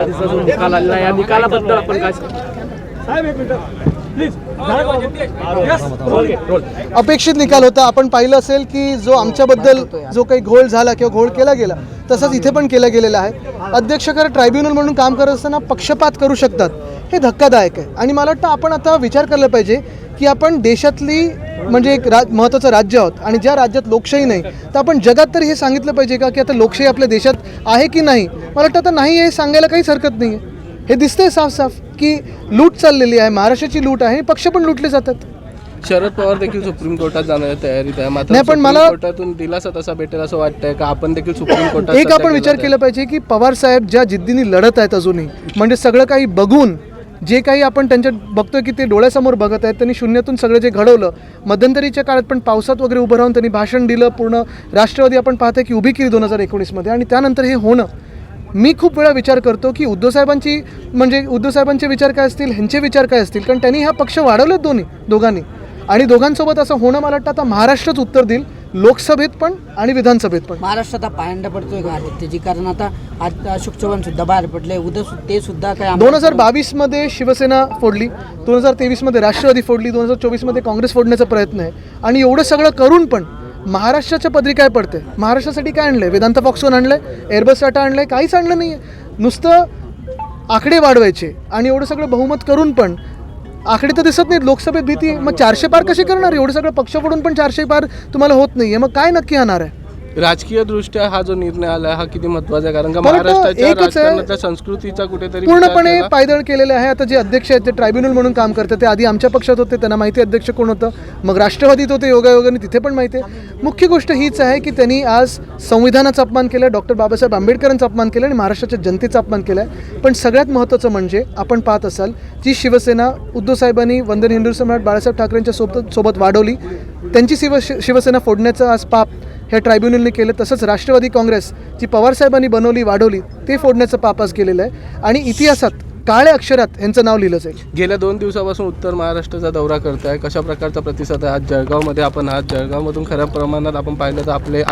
निकाल आलेला या निकालाबद्दल आपण काय सांगू? रोल, रोल. अपेक्षित निकाल होता. आपण पाहिलं असेल की जो आमच्याबद्दल जो काही घोळ झाला किंवा घोळ केला गेला तसंच इथे पण केला गेलेला आहे. अध्यक्ष खरं ट्रायब्युनल म्हणून काम करत असताना पक्षपात करू शकतात. हे धक्कादायक आहे. आणि मला वाटतं आपण आता विचार करायला पाहिजे की आपण देशातली म्हणजे एक रा महत्त्वाचं राज्य आहोत आणि ज्या राज्यात लोकशाही नाही तर आपण जगात तरी हे सांगितलं पाहिजे का की आता लोकशाही आपल्या देशात आहे की नाही? मला वाटतं आता नाही हे सांगायला काहीच हरकत नाही आहे हे दिसतंय साफ साफ की लूट चाललेली आहे महाराष्ट्राची लूट आहे पक्ष पण लुटले जातात. शरद पवार देखील सुप्रीम कोर्टात जाण्याच्या तयारीत आहे. मात्र नाही, पण मला- कोर्टातून दिलासा तसा भेटेल असं वाटतंय का? आपण देखील सुप्रीम कोर्टात एक आपण विचार केला पाहिजे की पवार साहेब ज्या जिद्दीने लढत आहेत अजूनही म्हणजे सगळं काही बघून जे काही आपण त्यांच्या बघतोय की ते डोळ्यासमोर बघत आहेत त्यांनी शून्यातून सगळं जे घडवलं मध्यंतरीच्या काळात पण पावसात वगैरे उभं राहून त्यांनी भाषण दिलं पूर्ण राष्ट्रवादी आपण पाहतोय की उभी केली दोन हजार एकोणीसमध्ये. आणि त्यानंतर हे होणं. मी खूप वेळा विचार करतो की उद्धवसाहेबांची म्हणजे उद्धवसाहेबांचे विचार काय असतील ह्यांचे विचार काय असतील? कारण त्यांनी हा पक्ष वाढवलेत दोन्ही दोघांनी. आणि दोघांसोबत असं होणं मला वाटतं आता महाराष्ट्रच उत्तर देईल. लोकसभेत पण आणि विधानसभेत पण. महाराष्ट्रात आता पायंडा पडतोय का? आदित्यजी कारण आता आज अशोक चव्हाण सुद्धा बाहेर पडले. उद्या ते सुद्धा काय दोन हजार बावीसमध्ये शिवसेना फोडली. दोन हजार तेवीसमध्ये राष्ट्रवादी फोडली. दोन हजार चोवीसमध्ये काँग्रेस फोडण्याचा प्रयत्न आहे. आणि एवढं सगळं करून पण महाराष्ट्राच्या पदरी काय पडते? महाराष्ट्रासाठी काय आणलंय? वेदांत फॉक्सोन आणलंय एअरबस टाटा आणलंय काहीच आणलं नाही नुसतं आकडे वाढवायचे आणि एवढं सगळं बहुमत करून पण आकडे तर दिसत नाहीत. लोकसभेत भीती. मग चारशे पार कसे करणार? एवढं सगळं पक्ष फोडून पण चारशे पार तुम्हाला होत नाही आहे मग काय नक्की होणार आहे? राजकीय दृष्ट्या हा जो निर्णय आला हा किती महत्त्वाचा आहे? कारण का मला वाटतं महाराष्ट्राच्या एकच आहे- राजकारणातल्या संस्कृतीचा कुठेतरी पूर्णपणे केला. पायदळ केलेले आहे. आता जे अध्यक्ष आहेत ते ट्रायब्युनल म्हणून काम करतात ते आधी आमच्या पक्षात होते त्यांना माहिती आहे अध्यक्ष कोण होतं. मग राष्ट्रवादीत होते योगायोगाने तिथे पण माहिती आहे. मुख्य गोष्ट हीच आहे की त्यांनी आज संविधानाचा अपमान केला डॉक्टर बाबासाहेब आंबेडकरांचा अपमान केला आणि महाराष्ट्राच्या जनतेचा अपमान केला आहे. पण सगळ्यात महत्त्वाचं म्हणजे आपण पाहत असाल जी शिवसेना उद्धव साहेबांनी वंदन हिंदू सम्राट बाळासाहेब ठाकरेंच्या सोबत सोबत वाढवली त्यांची शिव शिवसेना फोडण्याचं आज पाप ह्या ट्रायब्युनलने केलं तसंच राष्ट्रवादी काँग्रेस जी पवारसाहेबांनी बनवली वाढवली ते फोडण्याचं पापास केलेलं आहे. आणि इतिहासात काळ्या अक्षरात यांचं नाव लिहिलं जाईल गेल्या दोन दिवसापासून उत्तर महाराष्ट्राचा दौरा करताय. कशा प्रकारचा प्रतिसाद आहे? आज जळगावमध्ये आपण आज जळगावमधून खऱ्या प्रमाणात आपण पाहिलं तर आपले